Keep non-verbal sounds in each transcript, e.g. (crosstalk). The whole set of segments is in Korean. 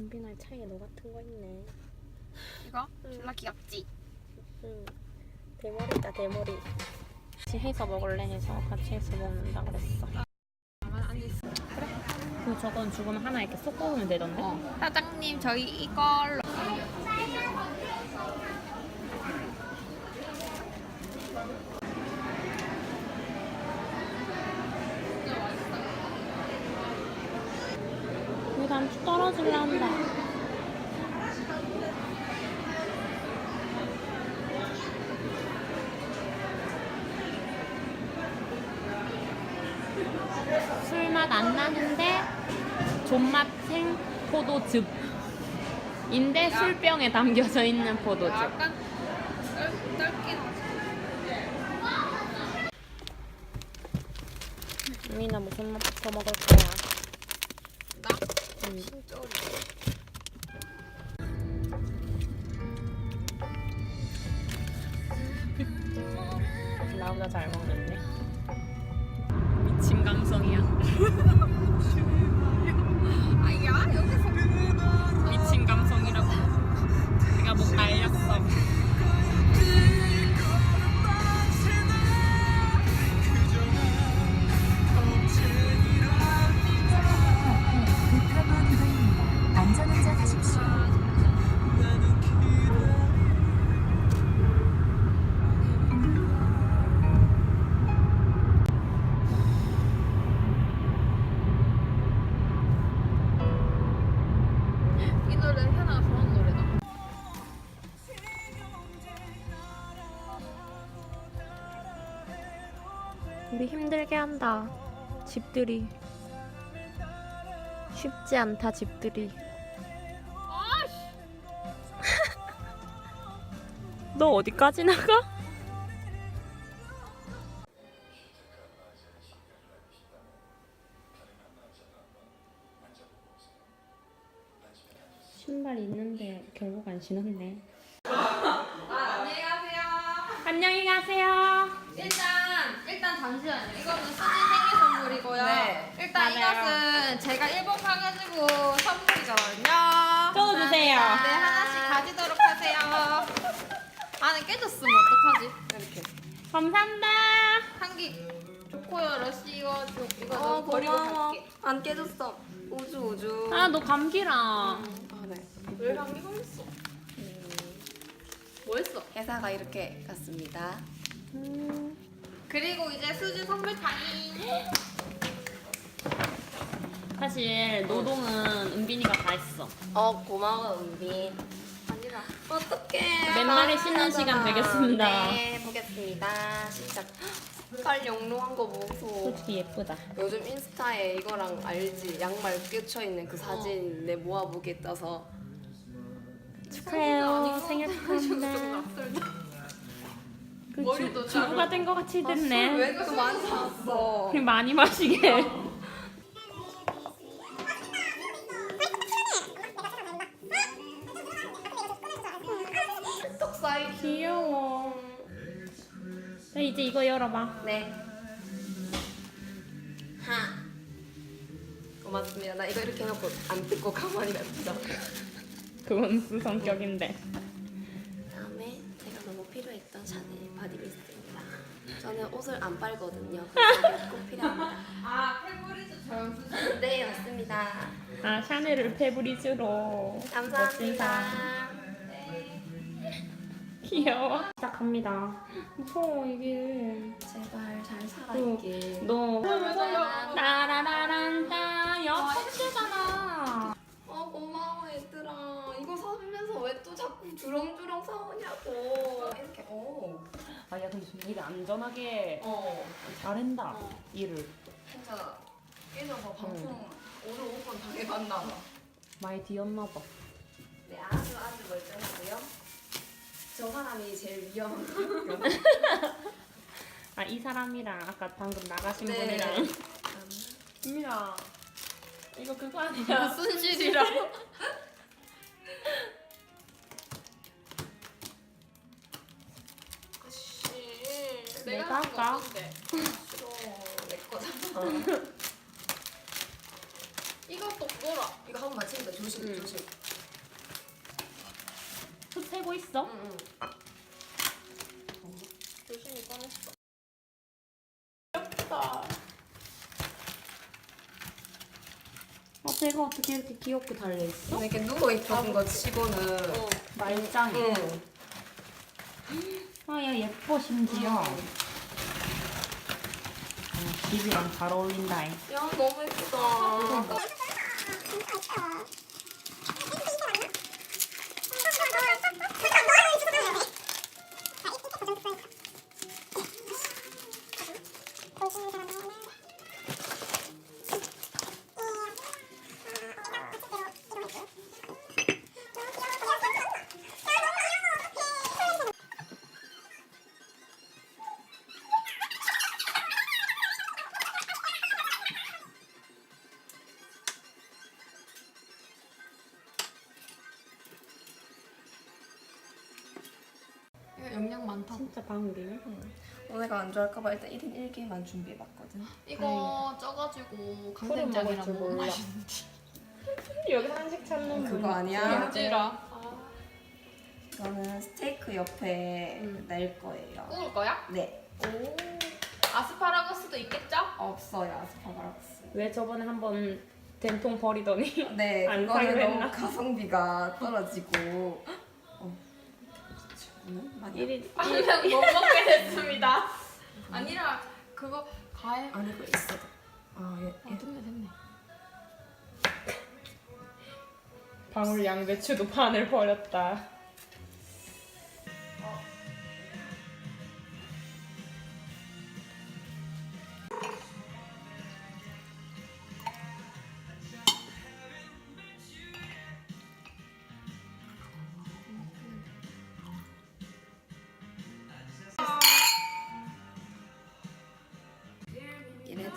은빈아 차에 너 같은 거 있네. 이거 졸라 귀엽지? 응. 대머리다 대머리. 같이 해서 먹을래 해서 같이 해서 먹는다 그랬어. 가만 앉아있어. 그 저건 죽으면 하나 이렇게 쏙 뽑으면 되던데? 어. 사장님 저희 이걸로 단 떨어질래 한다. 술맛 안 나는데 존맛 생 포도즙. 인데 술병에 담겨져 있는 포도즙. 하지. 미나 무슨 맛부터 먹을 거야? 나보다 잘 먹는데. 미친 감성이야. (laughs) 힘들게 한다. 집들이. 쉽지 않다, 집들이. (laughs) 너 어디까지 나가? 신발 있는데 결국 안 신었네. 안녕히 가세요. 안녕히 가세요. 일단 일단 잠시만요. 이거는 수진 생일 선물이고요. 네, 일단 맞아요. 이것은 제가 일본 가가지고 선물이거든요. 쪄주세요. 네 하나씩 가지도록 하세요. 안에 깨졌으면 어떡하지? 이렇게 감사합니다. 한기 좋고요. 러시 이거 줘. 이거 어너 버리고 고마워. 갈게. 안 깨졌어. 우주 우주. 아, 너 감기라. 아 네. 왜 감기 걸렸어? 뭐 했어? 회사가 이렇게 갔습니다. 그리고 이제 수진 선물 타임. 사실 노동은 은빈이가 다 했어. 어 고마워 은빈. 아니라. 어떡해. 맨날에 쉬는 시간 되겠습니다. 네 보겠습니다. 진짜 색깔 영롱한 거 보소. 솔직히 예쁘다. 요즘 인스타에 이거랑 알지 양말 꽂혀 있는 그 사진 내 모아보기에 떠서 축하해요. 생일 축하합니다. (laughs) 그 머리도 주, 잘 주부가 된것 같이 됐네. 왜 이렇게 많이 샀어? 그냥 많이 마시게. 떡 사이즈. 귀여워. 자, 이제 이거 열어봐. 네. 하. 고맙습니다. 나 이거 이렇게 해놓고 안 뜯고 가만히 냅두자. 그건 수 성격인데. 다음에 제가 너무 필요 했던 샤넬 바디미스트입니다. 저는 옷을 안 빨거든요. (laughs) 그래서 꼭 필요합니다. 아 페브리즈 수진. 네, 맞습니다. 아, 샤넬을 페브리즈로. 멋진 사람. 감사합니다. 귀여워. 시작합니다. 무서워, 이게. 제발 잘 살아있길. 너. 따라라란따. 야, 천재잖아. 어 고마워 얘들아. 이거 사면서 왜 또 자꾸 주렁주렁 사오냐고. 이렇게 어. 아, 야, 근데 좀 되게 안전하게 어. 잘한다. 어. 일을. 진짜 깨져서 방송 오늘 오픈 당해봤나 봐. 많이 뒤었나 봐. 네 아주 아주 멀쩡하고요. 저 사람이 제일 위험한 거. (laughs) 아, 이 사람이랑 아까 방금 나가신 네. 분이랑. 미라. 이거 그거 아니야? 순실이랑. 하는 거 할까? 어떤데? 싫어 내 거잖아. 이것도 죽어라. 이거 한 번 맞힌다. 조심 응. 조심. 숯 세고 있어? 응, 응. 조심히 꺼냈어. 어, 배가 어떻게 이렇게 귀엽게 달려있어? 이렇게 누워 있던 거 치고는. 어, 말짱. 응. 아, 야, 예뻐, 심지어. 어, 집이랑 잘 어울린다. 잉. 야 너무 예쁘다. 많다. 진짜 방울이네. 오늘가 안 좋아할까봐 일단 1인 1개만 준비해봤거든. 이거 쪄가지고 먹을 강된장이랑 몰라. 맛있는데. (laughs) 여기 한식 찾는 그거 아니야? 김치랑 이거는 스테이크 옆에 음. 낼 거예요. 구울 거야? 네. 오. 아스파라거스도 있겠죠? 없어요 아스파라거스. 왜 저번에 한번 된통 버리더니 네, (laughs) 안 그거는 사기로 너무 했나? 가성비가 떨어지고. 어. 지금은 많이 1인 한명 못 먹게 됐습니다. 아니라 그거 과일. 안 이거 있어. 아, 얘, 아, 됐네 됐네. 방울 양배추도 (laughs) 반을 버렸다.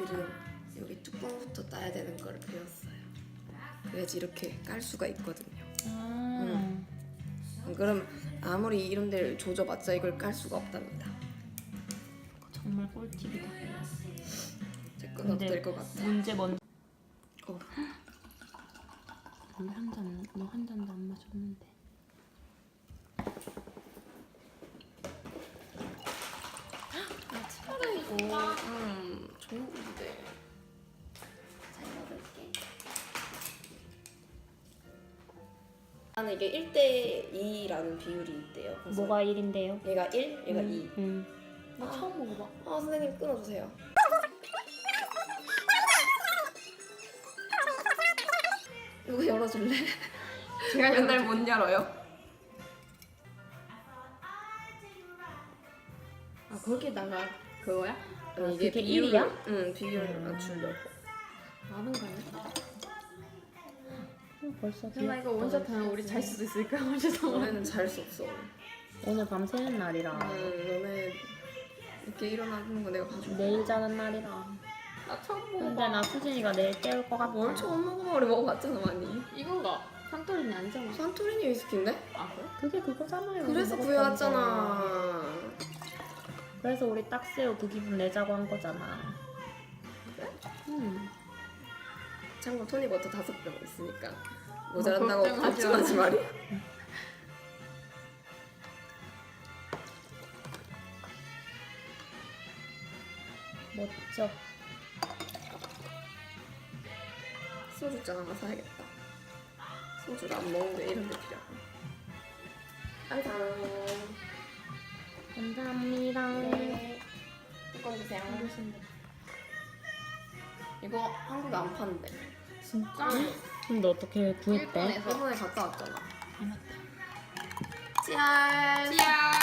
얘네들은 여기 뚜껑부터 따야 되는 걸 배웠어요. 그래야지 이렇게 깔 수가 있거든요. 아, 안 그럼 아무리 이런 데를 조져봤자 이걸 깔 수가 없답니다. 정말 꿀팁이다. 제건 근데 어떨 것 같아? 문제 먼저. 나는 이게 1대 2라는 비율이 있대요. 그래서 뭐가 1인데요? 얘가 1, 얘가 2. 음. 나 처음 먹어봐. 아 선생님 끊어주세요. 이거 열어줄래? (laughs) 제가 맨날 못 열어요. 아 거기다가 그거야? 아니, 그게 비율을- 일이야? 응 비율을 맞추려고. 많은 거네. 어, 벌써 나. 이거 원샷 하면 우리 잘 수도 있을까? (laughs) 원샷 하면. 너네는 잘 수 없어. 오늘 밤 새는 날이라. 응 너네 이렇게 일어나는 거 내가 봐줄게. 내일 자는 날이라. 나 처음 먹어봐. 근데 나 수진이가 내일 깨울 것 같아. 뭘 처음 먹어봐 우리 먹어봤잖아 많이. 이건가? 산토리니 아니잖아. 산토리니 위스키인데? 아 그래? 그게 그거잖아요. 그래서 먹었던 거. 구해왔잖아. 그래서 우리 딱새우 그 기분 내자고 한 거잖아. 그래? 응. 참고 토니버터 다섯 병 있으니까 모자란다고 걱정하지 걱정하지 말이야. 멋져. 소주잔 하나 사야겠다. 소주를 안 먹는데 이런 데 필요하고. 항상. 감사합니다. 네. 뚜껑 주세요. 이거 한국에 안 파는데. 진짜? 근데 어떻게 구했대? 일본에서. 일본에 갔다 왔잖아. 아 맞다. 찌알. 아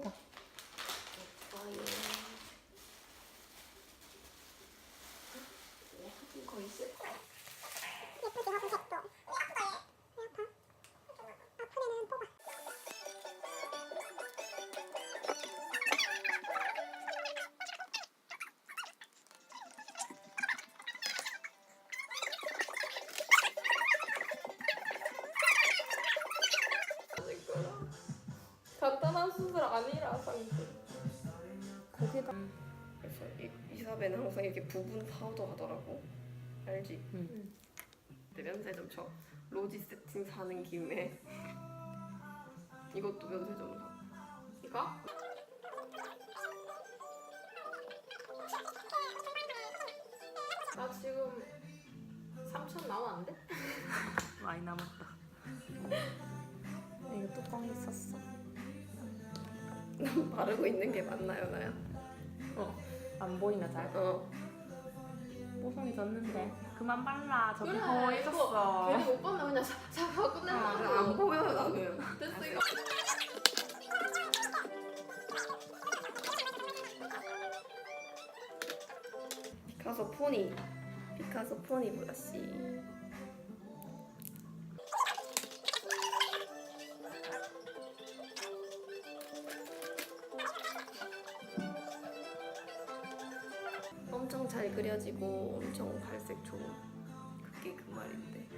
예쁘다. 간단한 수술 아니라서. 거기다. 그래서 이, 이사벨은 항상 이렇게 부분 파우더 하더라고. 알지? 응. 내 면세 좀 쳐. 로지 세팅 사는 김에 이것도 면세 좀 사. 이거? 나 지금 3천 나오면 안 돼? 많이 남았다. 이거 뚜껑 있었어. 바르고 있는 게 맞나요, 나야? 어. 안 보이나 잘? 어. 뽀송이 졌는데. 그만 발라. 저기 그래, 허해졌어. 괜히 못 봤나 그냥 자, 잡아 끝낸다. 아, 안 보여 나는. 됐어 이거. 피카소 포니. 피카소 포니 브러쉬. 엄청 잘 그려지고 엄청 발색 좋은 그게 그 말인데.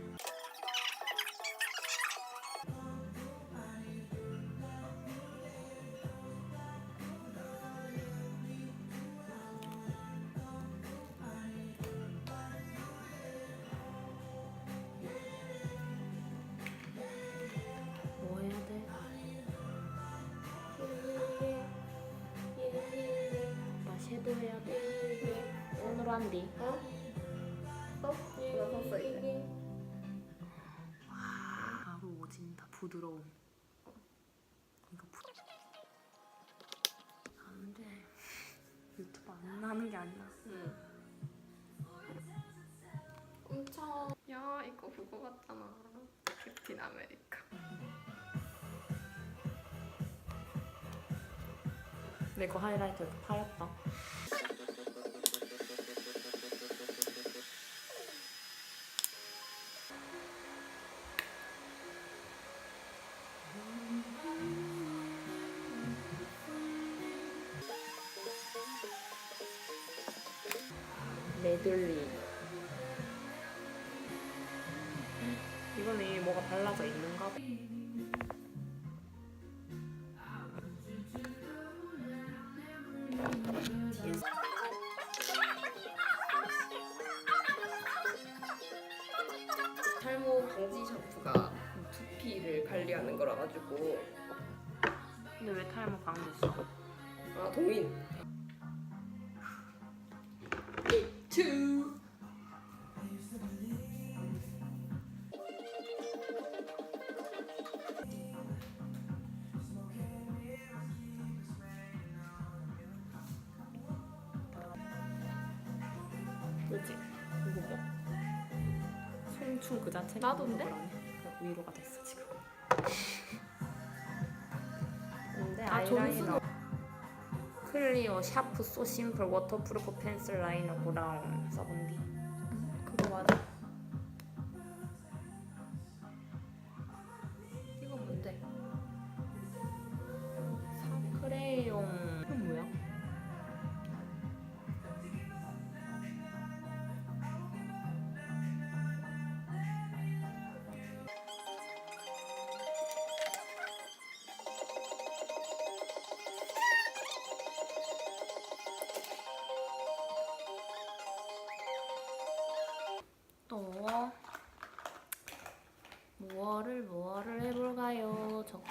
부드러움. 이거 부... 안 돼. 유튜브 안 나는 게 아니야. 응. 엄청 야 이거 그거 같잖아. 캡틴 아메리카. 내 거 하이라이터 이렇게 파였다. 메들리. 이미 뭐가 발라져 있는가 봐. 탈모 방지 샴푸가 두피를 관리하는 거라 가지고 근데 왜 탈모 방지했어? 아 동인. two. 클리어 샤프 소 심플 워터프루프 펜슬 라이너 브라운 써본디. 그거 맞아.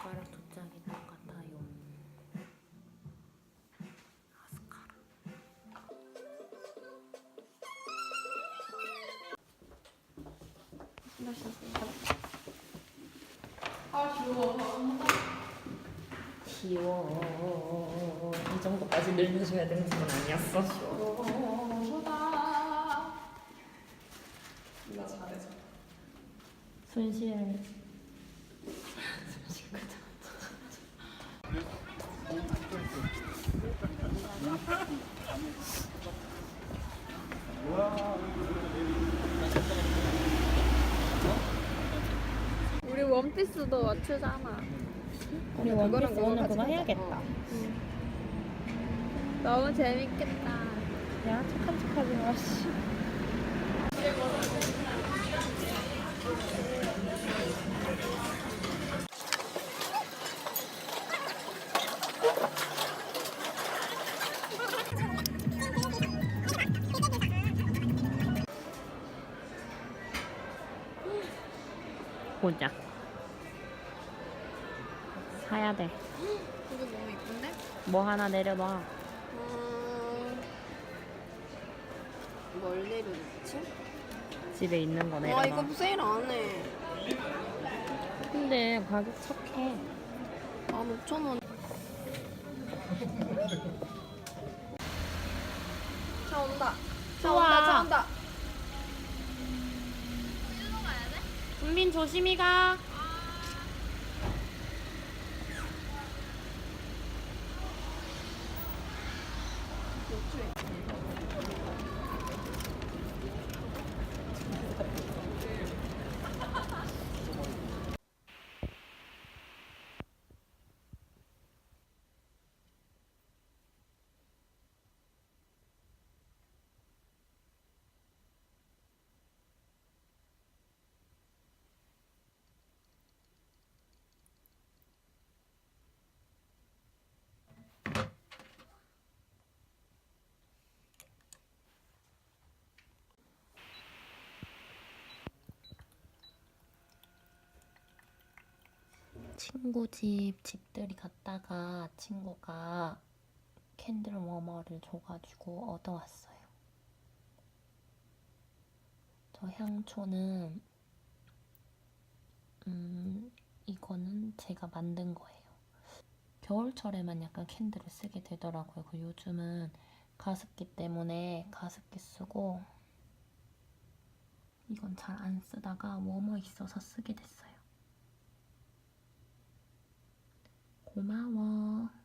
젓가락 두 짝이 똑같아요. 마스카라. 아 귀여워. 귀여워. 이 정도까지 늘려줘야 되는 건 아니었어. 좋다. 나 잘해서. 손실. 우리 원피스도 맞추잖아. 우리 원피스 오늘 그거 해야겠다. 너무 재밌겠다. 야 착한 척하지 마. 씨. 보자. 사야 돼. 이거 너무 이쁜데? 뭐 하나 내려놔. 음... 뭘 내려놓지? 집에 있는 거 내려놔. 와 이거 세일 안 해. 근데 가격 착해. 15,000원. 차 온다. 차 좋아. 온다. 차 온다. 은빈 조심히 가. 친구 집 집들이 갔다가 친구가 캔들 워머를 줘가지고 얻어왔어요. 저 향초는 음 이거는 제가 만든 거예요. 겨울철에만 약간 캔들을 쓰게 되더라고요. 그 요즘은 가습기 때문에 가습기 쓰고 이건 잘 안 쓰다가 워머 있어서 쓰게 됐어요. 姑妈哦。